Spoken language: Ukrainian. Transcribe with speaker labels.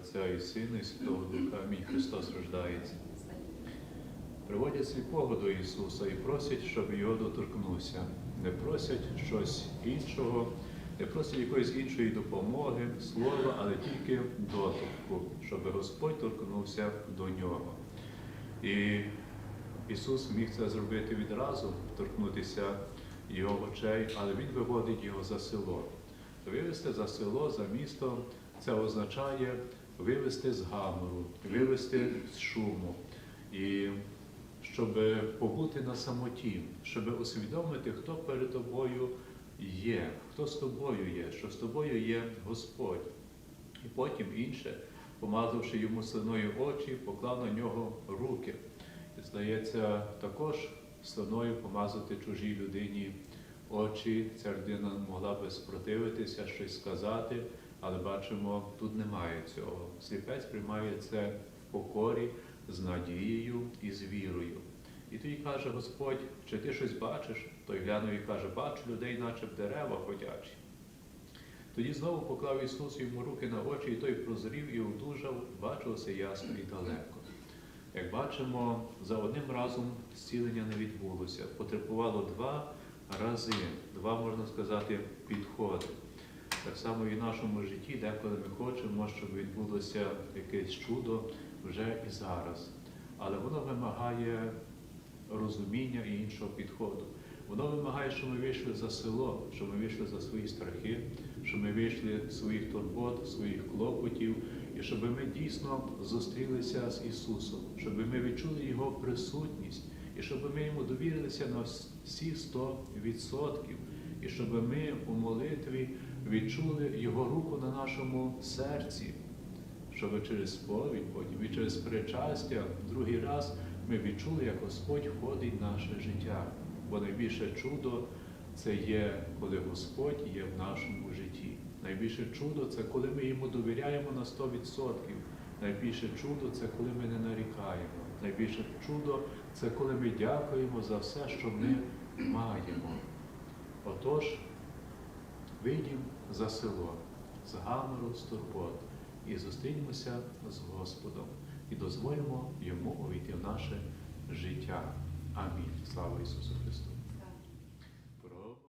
Speaker 1: Отця і Сина, і Святого Духа. Амінь. Христос рождається. Приводять сліпого до Ісуса і просять, щоб його доторкнувся. Не просять щось іншого, не просять якоїсь іншої допомоги, слова, але тільки доторку, щоб Господь торкнувся до нього. І Ісус міг це зробити відразу, торкнутися його очей, але Він виводить його за село. Вивести за село, за місто це означає вивести з гамору, вивести з шуму. І щоб побути на самоті, щоб усвідомити, хто перед тобою є, хто з тобою є, що з тобою є Господь. І потім інше, помазавши йому слиною очі, поклав на нього руки. І здається, також слиною помазати чужій людині очі. Ця людина могла би спротивитися, щось сказати, але бачимо, тут немає цього. Сліпець приймає це в покорі, з надією і з вірою. І тоді каже Господь, чи ти щось бачиш? Той глянув і каже, бачу людей, наче б дерева ходячі. Тоді знову поклав Ісус йому руки на очі, і той прозрів і одужав, бачилося ясно і далеко. Як бачимо, за одним разом зцілення не відбулося. Потребувало два рази, два, можна сказати, підходи. Так само і в нашому житті, деколи ми хочемо, щоб відбулося якесь чудо вже і зараз. Але воно вимагає розуміння і іншого підходу. Воно вимагає, щоб ми вийшли за село, щоб ми вийшли за свої страхи, щоб ми вийшли з своїх турбот, своїх клопотів, і щоб ми дійсно зустрілися з Ісусом, щоб ми відчули Його присутність, і щоб ми йому довірилися на всі 100%, і щоб ми у молитві відчули Його руку на нашому серці, щоб через сповідь потім і через причастя другий раз ми відчули, як Господь входить в наше життя. Бо найбільше чудо це є, коли Господь є в нашому житті. Найбільше чудо це коли ми йому довіряємо на 100%. Найбільше чудо це коли ми не нарікаємо. Найбільше чудо це коли ми дякуємо за все, що ми маємо. Отож, вийдім за село, з гамору, з турбот і зустрінемося з Господом і дозволимо йому увійти в наше життя. Амінь. Слава Ісусу Христу!